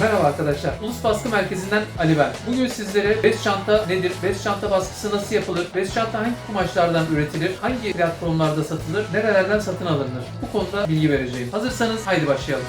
Merhaba arkadaşlar. Ulus Baskı Merkezi'nden Ali ben. Bugün sizlere bez çanta nedir? Bez çanta baskısı nasıl yapılır? Bez çanta hangi kumaşlardan üretilir? Hangi platformlarda satılır? Nerelerden satın alınır? Bu konuda bilgi vereceğim. Hazırsanız haydi başlayalım.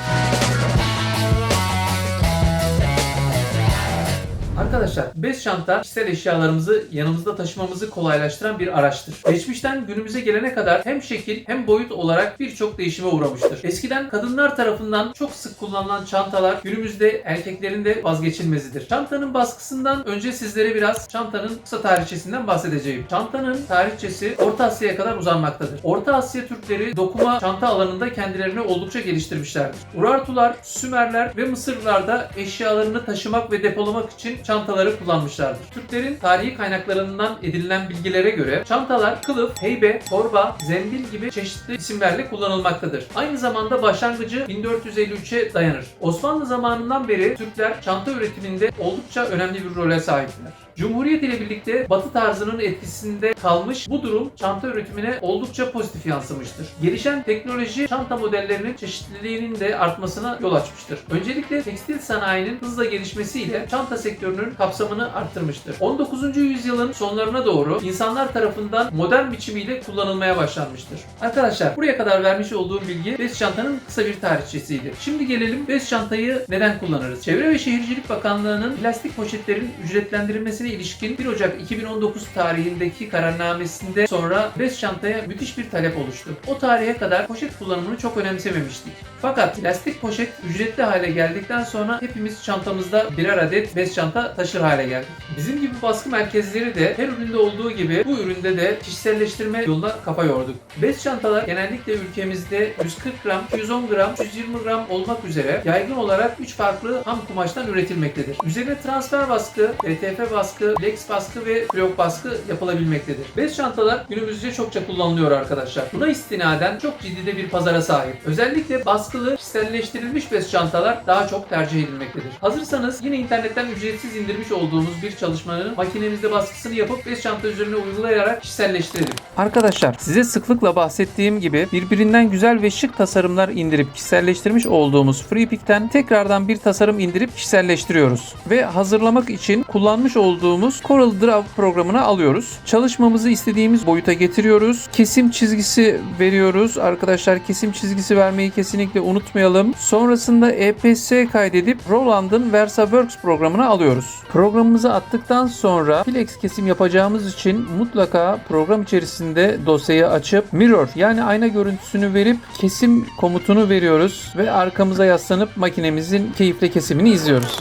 Arkadaşlar bez çanta kişisel eşyalarımızı yanımızda taşımamızı kolaylaştıran bir araçtır. Geçmişten günümüze gelene kadar hem şekil hem boyut olarak birçok değişime uğramıştır. Eskiden kadınlar tarafından çok sık kullanılan çantalar günümüzde erkeklerin de vazgeçilmezidir. Çantanın baskısından önce sizlere biraz çantanın kısa tarihçesinden bahsedeceğim. Çantanın tarihçesi Orta Asya'ya kadar uzanmaktadır. Orta Asya Türkleri dokuma çanta alanında kendilerini oldukça geliştirmişlerdir. Urartular, Sümerler ve Mısırlılar da eşyalarını taşımak ve depolamak için çantaları kullanmışlardır. Türklerin tarihi kaynaklarından edinilen bilgilere göre çantalar kılıf, heybe, torba, zembil gibi çeşitli isimlerle kullanılmaktadır. Aynı zamanda başlangıcı 1453'e dayanır. Osmanlı zamanından beri Türkler çanta üretiminde oldukça önemli bir role sahipler. Cumhuriyet ile birlikte Batı tarzının etkisinde kalmış bu durum çanta üretimine oldukça pozitif yansımıştır. Gelişen teknoloji çanta modellerinin çeşitliliğinin de artmasına yol açmıştır. Öncelikle tekstil sanayinin hızla gelişmesiyle çanta sektörünün kapsamını arttırmıştır. 19. yüzyılın sonlarına doğru insanlar tarafından modern biçimiyle kullanılmaya başlanmıştır. Arkadaşlar buraya kadar vermiş olduğum bilgi bez çantanın kısa bir tarihçesiydi. Şimdi gelelim bez çantayı neden kullanırız? Çevre ve Şehircilik Bakanlığı'nın plastik poşetlerin ücretlendirilmesine ilişkin 1 Ocak 2019 tarihindeki kararnamesinde sonra bez çantaya müthiş bir talep oluştu. O tarihe kadar poşet kullanımını çok önemsememiştik. Fakat plastik poşet ücretli hale geldikten sonra hepimiz çantamızda birer adet bez çanta taşır hale geldik. Bizim gibi baskı merkezleri de her üründe olduğu gibi bu üründe de kişiselleştirme yoluna kafa yorduk. Bez çantalar genellikle ülkemizde 140 gram, 210 gram, 120 gram olmak üzere yaygın olarak 3 farklı ham kumaştan üretilmektedir. Üzerine transfer baskı, TTF baskı, Lex baskı ve flok baskı yapılabilmektedir. Bez çantalar günümüzde çokça kullanılıyor arkadaşlar. Buna istinaden çok ciddi de bir pazara sahip. Özellikle baskılı, kişiselleştirilmiş bez çantalar daha çok tercih edilmektedir. Hazırsanız yine internetten ücretsiz indirmiş olduğumuz bir çalışmanın makinemizde baskısını yapıp bez çanta üzerine uygulayarak kişiselleştirelim. Arkadaşlar size sıklıkla bahsettiğim gibi birbirinden güzel ve şık tasarımlar indirip kişiselleştirmiş olduğumuz FreePik'ten tekrardan bir tasarım indirip kişiselleştiriyoruz. Ve hazırlamak için kullanmış olduğumuz Corel Draw programına alıyoruz. Çalışmamızı istediğimiz boyuta getiriyoruz. Kesim çizgisi veriyoruz. Arkadaşlar kesim çizgisi vermeyi kesinlikle unutmayalım. Sonrasında EPS kaydedip Roland'ın VersaWorks programına alıyoruz. Programımızı attıktan sonra Flex kesim yapacağımız için mutlaka program içerisinde dosyayı açıp mirror yani ayna görüntüsünü verip kesim komutunu veriyoruz ve arkamıza yaslanıp makinemizin keyifle kesimini izliyoruz.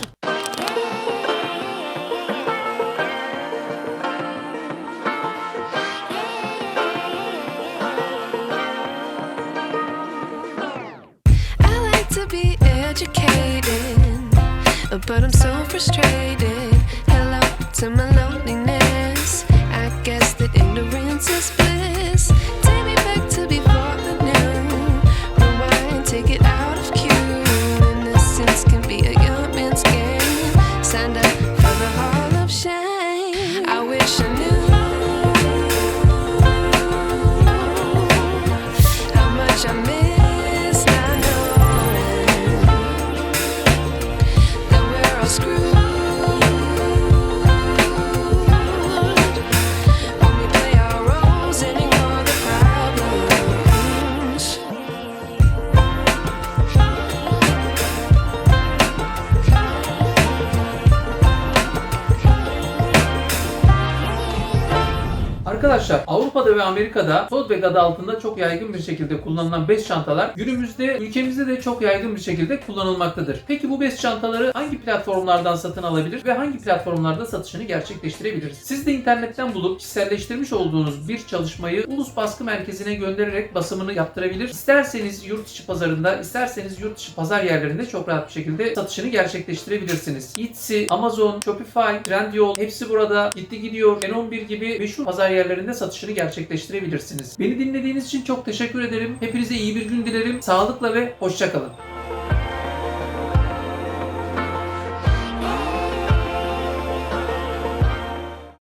But I'm so frustrated. Arkadaşlar Avrupa'da ve Amerika'da bag adı altında çok yaygın bir şekilde kullanılan bez çantalar günümüzde ülkemizde de çok yaygın bir şekilde kullanılmaktadır. Peki bu bez çantaları hangi platformlardan satın alabilir ve hangi platformlarda satışını gerçekleştirebiliriz? Siz de internetten bulup kişiselleştirmiş olduğunuz bir çalışmayı Ulus Baskı Merkezi'ne göndererek basımını yaptırabilir. İsterseniz yurt içi pazarında, isterseniz yurt dışı pazar yerlerinde çok rahat bir şekilde satışını gerçekleştirebilirsiniz. Etsy, Amazon, Shopify, Trendyol hepsi burada gitti gidiyor. N11 gibi meşhur pazar yerlerinde satışını gerçekleştirebilirsiniz. Beni dinlediğiniz için çok teşekkür ederim. Hepinize iyi bir gün dilerim. Sağlıkla ve hoşçakalın.